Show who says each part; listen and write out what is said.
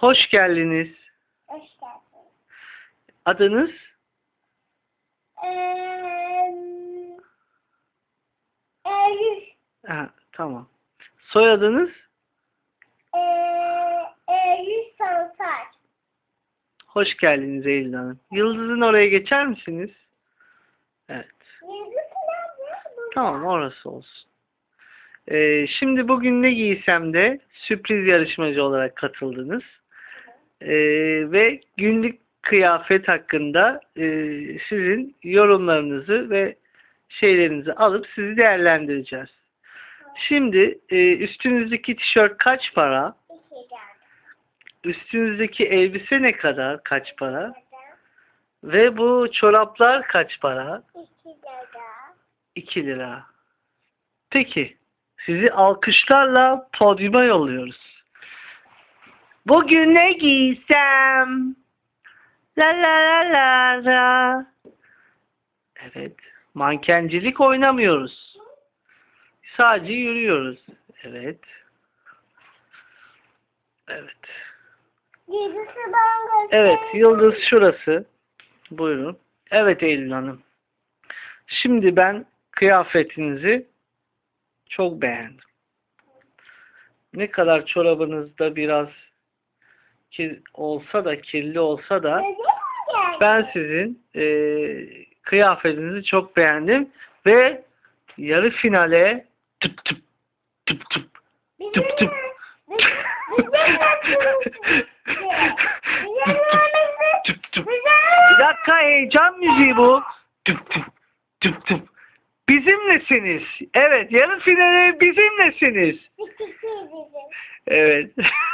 Speaker 1: Hoş geldiniz.
Speaker 2: Hoş geldin.
Speaker 1: Adınız?
Speaker 2: Eee... Eylül.
Speaker 1: Ha, tamam. Soyadınız?
Speaker 2: Eee... Eylül Sansar.
Speaker 1: Hoş geldiniz Eylül Hanım. Yıldız'ın oraya geçer misiniz? Evet.
Speaker 2: Yıldız burada.
Speaker 1: Tamam orası olsun. Ee, şimdi bugün ne giysem de sürpriz yarışmacı olarak katıldınız. Ee, ve günlük kıyafet hakkında e, sizin yorumlarınızı ve şeylerinizi alıp sizi değerlendireceğiz. Şimdi e, üstünüzdeki tişört kaç para? Üstünüzdeki elbise ne kadar? Kaç para? Ve bu çoraplar kaç para?
Speaker 2: İki geldi.
Speaker 1: 2 lira. Peki. Sizi alkışlarla podyuma yolluyoruz. Bugün ne giysem? La la la la la. Evet. Mankencilik oynamıyoruz. Sadece yürüyoruz. Evet. Evet.
Speaker 2: Yıldızı bana göster.
Speaker 1: Evet, yıldız şurası. Buyurun. Evet Eylül Hanım. Şimdi ben kıyafetinizi çok beğendim. Ne kadar çorabınızda biraz kir olsa da kirli olsa da ben sizin e, kıyafetinizi çok beğendim ve yarı finale tıp tıp tıp tıp tıp tıp Tüp tüp. Bir dakika heyecan müziği bu. Tüp tüp tüp tüp. Bizimlesiniz. Evet yarı finale bizimlesiniz. Evet.